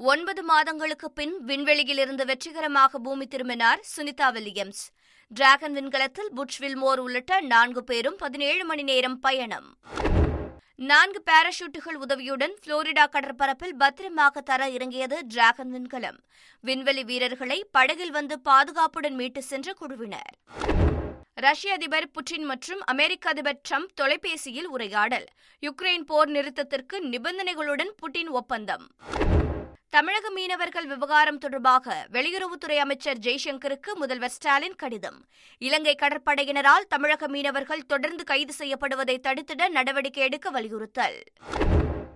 ஒன்பது மாதங்களுக்கு பின் விண்வெளியில் இருந்து வெற்றிகரமாக பூமி திரும்பினார் சுனிதா வில்லியம்ஸ். டிராகன் விண்கலத்தில் புட்ச் வில்மோர் உள்ளிட்ட நான்கு பேரும் பதினேழு மணி நேரம் பயணம். நான்கு பாராசூட்டுகள் உதவியுடன் புளோரிடா கடற்பரப்பில் பத்திரமாக தர இறங்கியது டிராகன் விண்கலம். விண்வெளி வீரர்களை படகில் வந்து பாதுகாப்புடன் மீட்டு சென்ற குழுவினர். ரஷ்ய அதிபர் புட்டின் மற்றும் அமெரிக்க அதிபர் ட்ரம்ப் தொலைபேசியில் உரையாடல். யுக்ரைன் போர் நிறுத்தத்திற்கு நிபந்தனைகளுடன் புட்டின் ஒப்பந்தம். தமிழக மீனவர்கள் விவகாரம் தொடர்பாக வெளியுறவுத்துறை அமைச்சர் ஜெய்சங்கருக்கு முதல்வர் ஸ்டாலின் கடிதம். இலங்கை கடற்படையினரால் தமிழக மீனவர்கள் தொடர்ந்து கைது செய்யப்படுவதை தடுத்திட நடவடிக்கை எடுக்க வலியுறுத்தல்.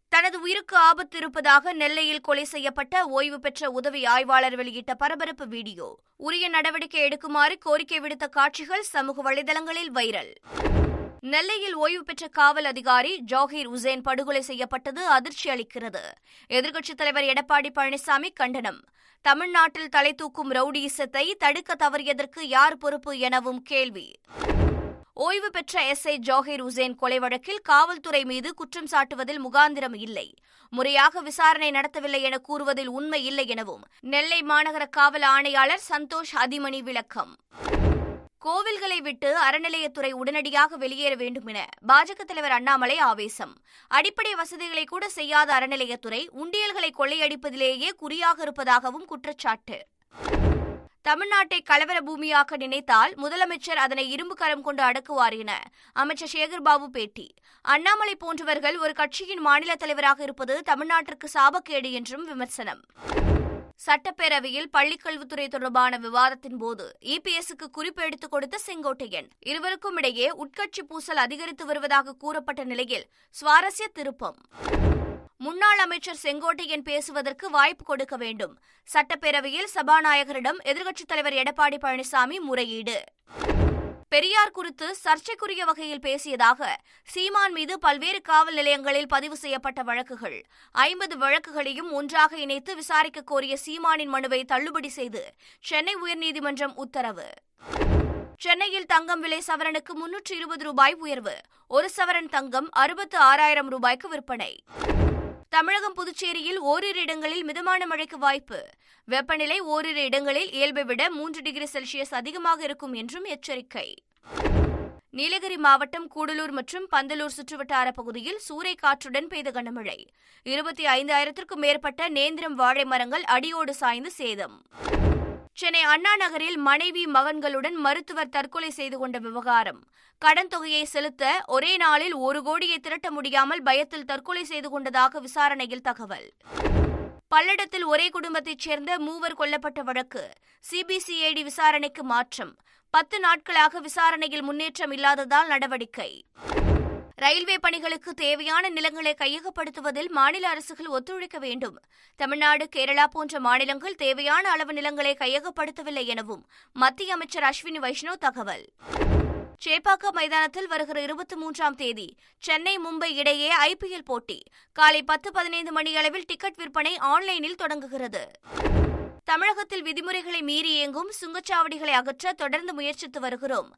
தனது உயிருக்கு ஆபத்து இருப்பதாக நெல்லையில் கொலை செய்யப்பட்ட ஓய்வு பெற்ற உதவி ஆய்வாளர் வெளியிட்ட பரபரப்பு வீடியோ. உரிய நடவடிக்கை எடுக்குமாறு கோரிக்கை விடுத்த காட்சிகள் சமூக வலைதளங்களில் வைரல். நெல்லையில் ஓய்வு பெற்ற காவல் அதிகாரி ஜாகீர் உசேன் படுகொலை செய்யப்பட்டது அதிர்ச்சி அளிக்கிறது. எதிர்க்கட்சித் தலைவர் எடப்பாடி பழனிசாமி கண்டனம். தமிழ்நாட்டில் தலை தூக்கும் ரவுடிசத்தை தடுக்க தவறியதற்கு யார் பொறுப்பு எனவும் கேள்வி. ஓய்வு பெற்ற எஸ். ஐ. ஜாகிர் உசேன் கொலை வழக்கில் காவல்துறை மீது குற்றம் சாட்டுவதில் முகாந்திரம் இல்லை. முறையாக விசாரணை நடத்தவில்லை என கூறுவதில் உண்மை இல்லை எனவும் நெல்லை மாநகர காவல் ஆணையாளர் சந்தோஷ் அதிமணி விளக்கம். கோவில்களை விட்டு அறநிலையத்துறை உடனடியாக வெளியேற வேண்டும் என பாஜக தலைவர் அண்ணாமலை ஆவேசம். அடிப்படை வசதிகளை கூட செய்யாத அறநிலையத்துறை உண்டியல்களை கொள்ளையடிப்பதிலேயே குறியாக இருப்பதாகவும் குற்றச்சாட்டு. தமிழ்நாட்டை கலவர பூமியாக்க நினைத்தால் முதலமைச்சர் அதனை இரும்பு கரம் கொண்டு அடக்குவார் என அமைச்சர் சேகர்பாபு பேட்டி. அண்ணாமலை போன்றவர்கள் ஒரு கட்சியின் மாநில தலைவராக இருப்பது தமிழ்நாட்டிற்கு சாபக்கேடு என்றும் விமர்சனம். சட்டப்பேரவையில் பள்ளிக்கல்வித்துறை தொடர்பான விவாதத்தின் போது இபிஎஸ்க்கு குறிப்பு எடுத்துக் கொடுத்த செங்கோட்டையன். இருவருக்கும் இடையே உட்கட்சி பூசல் அதிகரித்து வருவதாக கூறப்பட்ட நிலையில் சுவாரஸ்ய திருப்பம். முன்னாள் அமைச்சர் செங்கோட்டையன் பேசுவதற்கு வாய்ப்பு கொடுக்க வேண்டும். சட்டப்பேரவையில் சபாநாயகரிடம் எதிர்க்கட்சித் தலைவர் எடப்பாடி பழனிசாமி முறையீடு. பெரியார் குறித்து சர்ச்சைக்குரிய வகையில் பேசியதாக சீமான் மீது பல்வேறு காவல் நிலையங்களில் பதிவு செய்யப்பட்ட வழக்குகள். ஐம்பது வழக்குகளையும் ஒன்றாக இணைத்து விசாரிக்க கோரிய சீமானின் மனுவை தள்ளுபடி செய்து சென்னை உயர்நீதிமன்றம் உத்தரவு. சென்னையில் தங்கம் விலை சவரனுக்கு முன்னூற்று இருபது ரூபாய் உயர்வு. ஒரு சவரன் தங்கம் அறுபத்து ஆறாயிரம் ரூபாய்க்கு விற்பனை. தமிழகம் புதுச்சேரியில் ஓரிரு இடங்களில் மிதமான மழைக்கு வாய்ப்பு. வெப்பநிலை ஓரிரு இடங்களில் இயல்பை விட மூன்று டிகிரி செல்சியஸ் அதிகமாக இருக்கும் என்றும் எச்சரிக்கை. நீலகிரி மாவட்டம் கூடலூர் மற்றும் பந்தலூர் சுற்றுவட்டார பகுதியில் சூறை காற்றுடன் பெய்த கனமழை. இருபத்தி ஐந்தாயிரத்திற்கும் மேற்பட்ட நேந்திரம் வாழை மரங்கள் அடியோடு சாய்ந்து சேதம். சென்னை அண்ணா நகரில் மனைவி மகன்களுடன் மருத்துவர் தற்கொலை செய்து கொண்ட விவகாரம். கடன் தொகையை செலுத்த ஒரே நாளில் ஒரு கோடியை திரட்ட முடியாமல் பயத்தில் தற்கொலை செய்து கொண்டதாக விசாரணையில் தகவல். பல்லடத்தில் ஒரே குடும்பத்தைச் சேர்ந்த மூவர் கொல்லப்பட்ட வழக்கு. சிபிசிஐடி விசாரணைக்கு மாற்றம். பத்து நாட்களாக விசாரணையில் முன்னேற்றம் இல்லாததால் நடவடிக்கை. ரயில்வே பணிகளுக்கு தேவையான நிலங்களை கையகப்படுத்துவதில் மாநில அரசுகள் ஒத்துழைக்க வேண்டும். தமிழ்நாடு கேரளா போன்ற மாநிலங்கள் தேவையான அளவு நிலங்களை கையகப்படுத்தவில்லை எனவும் மத்திய அமைச்சர் அஸ்வினி வைஷ்ணவ் தகவல். சேப்பாக்கம் மைதானத்தில் வருகிற இருபத்தி மூன்றாம் தேதி சென்னை மும்பை இடையே ஐபிஎல் போட்டி. காலை பத்து பதினைந்து மணியளவில் டிக்கெட் விற்பனை ஆன்லைனில் தொடங்குகிறது. தமிழகத்தில் விதிமுறைகளை மீறி இயங்கும் சுங்கச்சாவடிகளை அகற்ற தொடர்ந்து முயற்சித்து வருகிறோம்.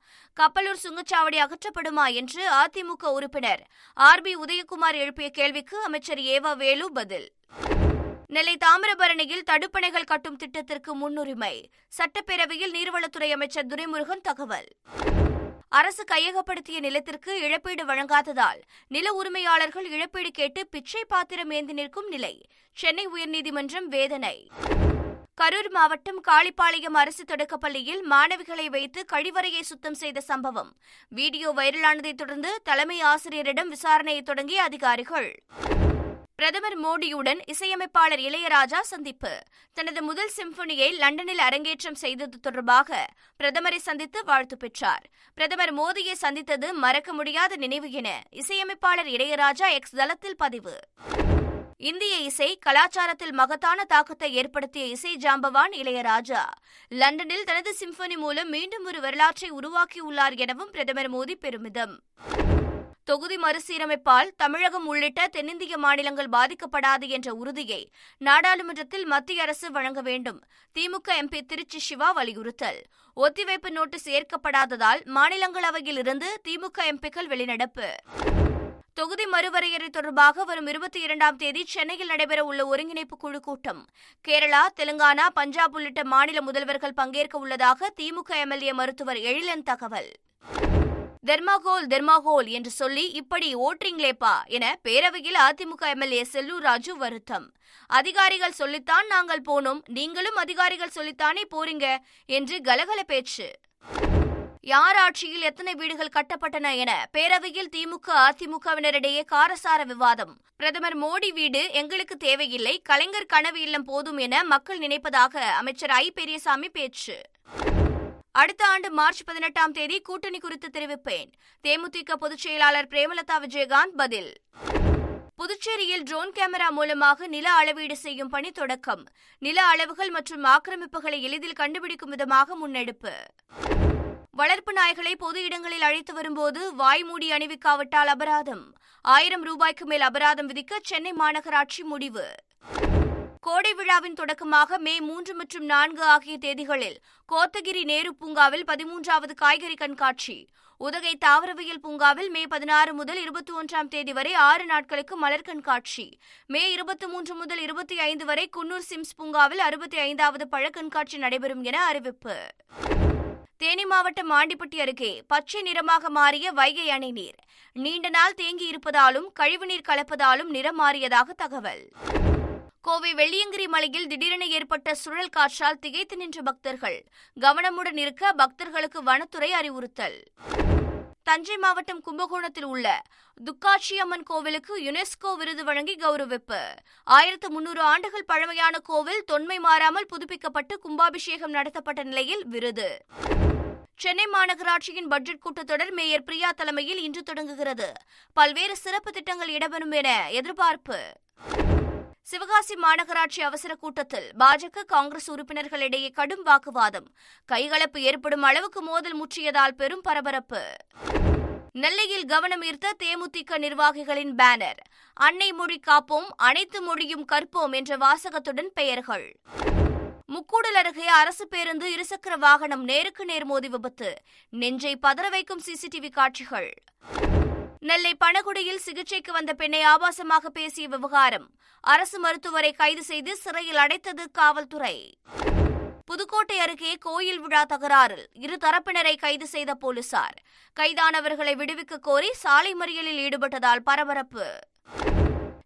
கப்பலூர் சுங்கச்சாவடி அகற்றப்படுமா என்று அதிமுக உறுப்பினர் ஆர் பி உதயகுமார் எழுப்பிய கேள்விக்கு அமைச்சர் ஏவா வேலு பதில். நெல்லை தாமிரபரணியில் தடுப்பணைகள் கட்டும் திட்டத்திற்கு முன்னுரிமை. சட்டப்பேரவையில் நீர்வளத்துறை அமைச்சர் துரைமுருகன் தகவல். அரசு கையகப்படுத்திய நிலத்திற்கு இழப்பீடு வழங்காததால் நில உரிமையாளர்கள் இழப்பீடு கேட்டு பிச்சை பாத்திரம் ஏந்தி நிற்கும் நிலை. சென்னை உயர்நீதிமன்றம் வேதனை. கரூர் மாவட்டம் காளிப்பாளையம் அரசு தொடக்கப்பள்ளியில் மாணவிகளை வைத்து கழிவறையை சுத்தம் செய்த சம்பவம். வீடியோ வைரலானதைத் தொடர்ந்து தலைமை ஆசிரியரிடம் விசாரணையை தொடங்கிய அதிகாரிகள். பிரதமர் மோடியுடன் இசையமைப்பாளர் இளையராஜா சந்திப்பு. தனது முதல் சிம்பனியை லண்டனில் அரங்கேற்றம் செய்தது தொடர்பாக பிரதமரை சந்தித்து வாழ்த்து பெற்றார். பிரதமர் மோடியை சந்தித்தது மறக்க முடியாத நினைவு என இசையமைப்பாளர் இளையராஜா எக்ஸ் தளத்தில் பதிவு. இந்திய இசை கலாச்சாரத்தில் மகத்தான தாக்கத்தை ஏற்படுத்திய இசை ஜாம்பவான் இளையராஜா. லண்டனில் தனது சிம்பனி மூலம் மீண்டும் ஒரு வரலாற்றை உருவாக்கியுள்ளார் எனவும் பிரதமர் மோடி பெருமிதம். தொகுதி மறுசீரமைப்பால் தமிழகம் உள்ளிட்ட தென்னிந்திய மாநிலங்கள் பாதிக்கப்படாது என்ற உறுதியை நாடாளுமன்றத்தில் மத்திய அரசு வழங்க வேண்டும் திமுக எம்பி திருச்சி சிவா வலியுறுத்தல். ஒத்திவைப்பு நோட்டீஸ் ஏற்கப்படாததால் மாநிலங்களவையில் இருந்து திமுக எம்பிக்கள் வெளிநடப்பு. தொகுதி மறுவரையறை தொடர்பாக வரும் இருபத்தி இரண்டாம் தேதி சென்னையில் நடைபெற உள்ள ஒருங்கிணைப்பு குழு கூட்டம். கேரளா தெலுங்கானா பஞ்சாப் உள்ளிட்ட மாநில முதல்வர்கள் பங்கேற்க உள்ளதாக திமுக எம்எல்ஏ மருத்துவர் எழிலன் தகவல். தெர்மாகோல் தெர்மாகோல் என்று சொல்லி இப்படி ஓட்டுறீங்களேப்பா என பேரவையில் அதிமுக எம்எல்ஏ செல்லூர் ராஜு வருத்தம். அதிகாரிகள் சொல்லித்தான் நாங்கள் போனோம் நீங்களும் அதிகாரிகள் சொல்லித்தானே போறீங்க என்று கலகல பேச்சு. யார் ஆட்சியில் எத்தனை வீடுகள் கட்டப்பட்டன என பேரவையில் திமுக அதிமுகவினரிடையே காரசார விவாதம். பிரதமர் மோடி வீடு எங்களுக்கு தேவையில்லை கலைஞர் கனவு இல்லம் போதும் என மக்கள் நினைப்பதாக அமைச்சர் ஐ. பெரியசாமி பேச்சு. அடுத்த ஆண்டு மார்ச் பதினெட்டாம் தேதி கூட்டணி குறித்து தெரிவிப்பேன். தேமுதிக பொதுச் செயலாளர் பிரேமலதா விஜயகாந்த் பதில். புதுச்சேரியில் ட்ரோன் கேமரா மூலமாக நில அளவீடு செய்யும் பணி தொடக்கம். நில அளவுகள் மற்றும் ஆக்கிரமிப்புகளை எளிதில் கண்டுபிடிக்கும் விதமாக முன்னெடுப்பு. வளர்ப்பு நாய்களை பொது இடங்களில் அழைத்து வரும்போது வாய்மூடி அணிவிக்காவிட்டால் அபராதம். ஆயிரம் ரூபாய்க்கு மேல் அபராதம் விதிக்க சென்னை மாநகராட்சி முடிவு. கோடை விழாவின் தொடக்கமாக மே மூன்று மற்றும் நான்கு ஆகிய தேதிகளில் கோத்தகிரி நேரு பூங்காவில் பதிமூன்றாவது காய்கறி கண்காட்சி. உதகை தாவரவியல் பூங்காவில் மே பதினாறு முதல் இருபத்தி ஒன்றாம் தேதி வரை ஆறு நாட்களுக்கு மலர் கண்காட்சி. மே இருபத்தி மூன்று முதல் இருபத்தி ஐந்து வரை குன்னூர் சிம்ஸ் பூங்காவில் அறுபத்தி ஐந்தாவது பழக்கண்காட்சி நடைபெறும் என அறிவிப்பு. தேனி மாவட்டம் ஆண்டிப்பட்டி அருகே பச்சை நிறமாக மாறிய வைகை அணை நீர். நீண்ட நாள் தேங்கி இருப்பதாலும் கழிவுநீர் கலப்பதாலும் நிறம் மாறியதாக தகவல். கோவை வெள்ளியங்கிரி மலையில் திடீரென ஏற்பட்ட சுழல் காற்றால் திகைத்து நின்ற பக்தர்கள். கவனமுடன் இருக்க பக்தர்களுக்கு வனத்துறை அறிவுறுத்தல். தஞ்சை மாவட்டம் கும்பகோணத்தில் உள்ள துக்காட்சி அம்மன் கோவிலுக்கு யுனெஸ்கோ விருது வழங்கி கௌரவிப்பு. ஆயிரத்து முன்னூறு ஆண்டுகள் பழமையான கோவில் தொன்மை மாறாமல் புதுப்பிக்கப்பட்டு கும்பாபிஷேகம் நடத்தப்பட்ட நிலையில் விருது. சென்னை மாநகராட்சியின் பட்ஜெட் கூட்டத்தொடர் மேயர் பிரியா தலைமையில் இன்று தொடங்குகிறது. பல்வேறு சிறப்பு திட்டங்கள் இடம்பெறும் என எதிர்பார்ப்பு. சிவகாசி மாநகராட்சி அவசர கூட்டத்தில் பாஜக காங்கிரஸ் உறுப்பினர்களிடையே கடும் வாக்குவாதம். கைகலப்பு ஏற்படும் அளவுக்கு மோதல் முற்றியதால் பெரும் பரபரப்பு. நெல்லையில் கவனம் ஈர்த்த தேமுதிக நிர்வாகிகளின் பேனர். அன்னை மொழி காப்போம் அனைத்து மொழியும் கற்போம் என்ற வாசகத்துடன் பெயர்கள். முக்கூடல் அருகே அரசு பேருந்து இருசக்கர வாகனம் நேருக்கு நேர் மோதி விபத்து. நெஞ்சை பதற வைக்கும் சிசிடிவி காட்சிகள். நெல்லை பணகுடியில் சிகிச்சைக்கு வந்த பெண்ணை ஆபாசமாக பேசிய விவகாரம். அரசு மருத்துவரை கைது செய்து சிறையில் அடைத்தது காவல்துறை. புதுக்கோட்டை அருகே கோயில் விழா தகராறில் இரு தரப்பினரை கைது செய்த போலீசார். கைதானவர்களை விடுவிக்க கோரி சாலை மறியலில் ஈடுபட்டதால் பரபரப்பு.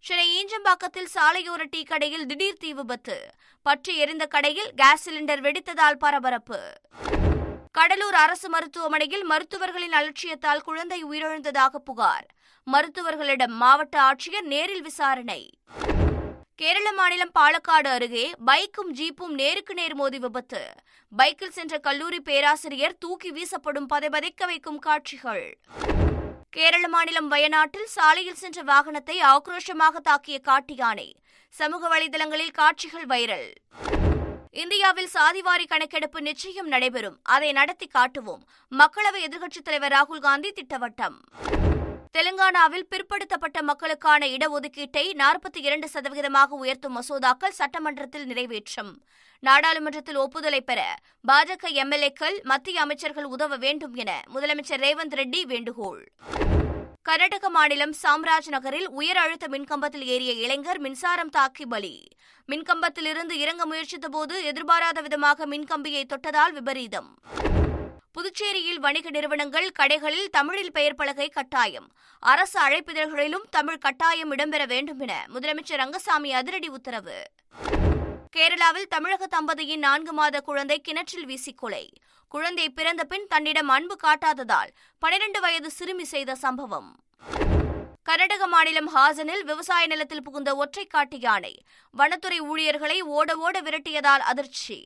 சென்னை ஈஞ்சம்பாக்கத்தில் சாலையோர டீ கடையில் திடீர் தீ விபத்து. பற்றி எரிந்த கடையில் கேஸ் சிலிண்டர் வெடித்ததால் பரபரப்பு. கடலூர் அரசு மருத்துவமனையில் மருத்துவர்களின் அலட்சியத்தால் குழந்தை உயிரிழந்ததாக புகார். மருத்துவர்களிடம் மாவட்ட ஆட்சியர் நேரில் விசாரணை. கேரள மாநிலம் பாலக்காடு அருகே பைக்கும் ஜீப்பும் நேருக்கு நேர் மோதி விபத்து. பைக்கில் சென்ற கல்லூரி பேராசிரியர் தூக்கி வீசப்படும் பதைபதைக்க வைக்கும் காட்சிகள். கேரள மாநிலம் வயநாட்டில் சாலையில் சென்ற வாகனத்தை ஆக்ரோஷமாக தாக்கிய காட்டு யானை. சமூக வலைதளங்களில் காட்சிகள் வைரல். இந்தியாவில் சாதிவாரி கணக்கெடுப்பு நிச்சயம் நடைபெறும். அதை நடத்தி காட்டுவோம். மக்களவை எதிர்க்கட்சித் தலைவர் ராகுல் காந்தி திட்டவட்டம். தெலுங்கானாவில் பிற்படுத்தப்பட்ட மக்களுக்கான இடஒதுக்கீட்டை நாற்பத்தி இரண்டு சதவிகிதமாக உயர்த்தும் மசோதாக்கள் சட்டமன்றத்தில் நிறைவேற்றும். நாடாளுமன்றத்தில் ஒப்புதலை பெற பாஜக எம்எல்ஏக்கள் மத்திய அமைச்சர்கள் உதவ வேண்டும் என முதலமைச்சர் ரேவந்த் ரெட்டி வேண்டுகோள். கர்நாடக மாநிலம் சாம்ராஜ் நகரில் உயர் அழுத்த மின்கம்பத்தில் ஏறிய இளைஞர் மின்சாரம் தாக்கி பலி. மின்கம்பத்திலிருந்து இறங்க முயற்சித்தபோது எதிர்பாராத விதமாக மின்கம்பியை தொட்டதால் விபரீதம். புதுச்சேரியில் வணிக நிறுவனங்கள் கடைகளில் தமிழில் பெயர் பலகை கட்டாயம். அரசு அழைப்பிதழ்களிலும் தமிழ் கட்டாயம் இடம்பெற வேண்டும் என முதலமைச்சர் ரங்கசாமி அதிரடி உத்தரவு. கேரளாவில் தமிழக தம்பதியின் நான்கு மாத குழந்தை கிணற்றில் வீசி கொலை. குழந்தை பிறந்த பின் தன்னிடம் அன்பு காட்டாததால் பனிரெண்டு வயது சிறுமி செய்த சம்பவம். கர்நாடக மாநிலம் ஹாசனில் விவசாய நிலத்தில் புகுந்த ஒற்றை காட்டு யானை வனத்துறை ஊழியர்களை ஓட ஓட விரட்டியதால் அதிர்ச்சி.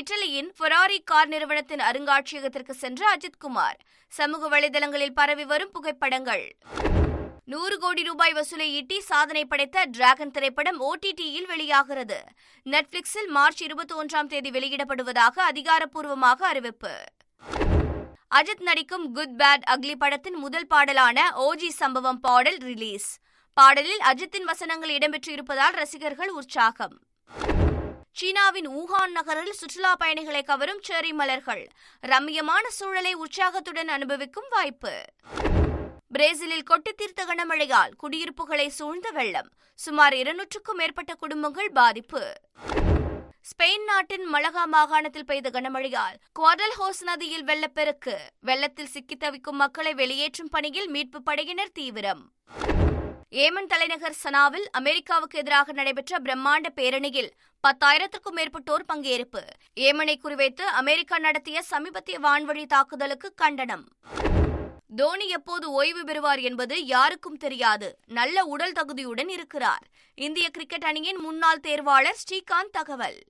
இட்டலியின் ஃபெராரி கார் நிறுவனத்தின் அருங்காட்சியகத்திற்கு சென்ற அஜித்குமார் சமூக வலைதளங்களில் பரவி வரும் புகைப்படங்கள். நூறு கோடி ரூபாய் வசூலை ஈட்டி சாதனை படைத்த டிராகன் திரைப்படம் ஓடிடியில் வெளியாகிறது. நெட்ஃபிளிக்ஸில் மார்ச் இருபத்தி ஒன்றாம் தேதி வெளியிடப்படுவதாக அதிகாரப்பூர்வமாக அறிவிப்பு. அஜித் நடிக்கும் குட் பேட் அக்லி படத்தின் முதல் பாடலான ஓஜி சம்பவம் பாடல் ரிலீஸ். பாடலில் அஜித்தின் வசனங்கள் இடம்பெற்று இருப்பதால் ரசிகர்கள் உற்சாகம். சீனாவின் ஊகான் நகரில் சுற்றுலா பயணிகளை கவரும் செரி மலர்கள். ரம்மியமான சூழலை உற்சாகத்துடன் அனுபவிக்கும் வாய்ப்பு. பிரேசிலில் கொட்டி தீர்த்த கனமழையால் குடியிருப்புகளை சூழ்ந்த வெள்ளம். சுமார் இருநூற்றுக்கும் மேற்பட்ட குடும்பங்கள் பாதிப்பு. ஸ்பெயின் நாட்டின் மலகா மாகாணத்தில் பெய்த கனமழையால் குவாடல் ஹோஸ் நதியில் வெள்ளப்பெருக்கு. வெள்ளத்தில் சிக்கித் தவிக்கும் மக்களை வெளியேற்றும் பணியில் மீட்பு படையினர் தீவிரம். ஏமன் தலைநகர் சனாவில் அமெரிக்காவுக்கு எதிராக நடைபெற்ற பிரம்மாண்ட பேரணியில் பத்தாயிரத்திற்கும் மேற்பட்டோர் பங்கேற்பு. ஏமனை குறிவைத்து அமெரிக்கா நடத்திய சமீபத்திய வான்வழி தாக்குதலுக்கு கண்டனம். தோனி எப்போது ஓய்வு பெறுவார் என்பது யாருக்கும் தெரியாது. நல்ல உடல் தகுதியுடன் இருக்கிறார். இந்திய கிரிக்கெட் அணியின் முன்னாள் தேர்வாளர் ஸ்ரீகாந்த் தகவல்.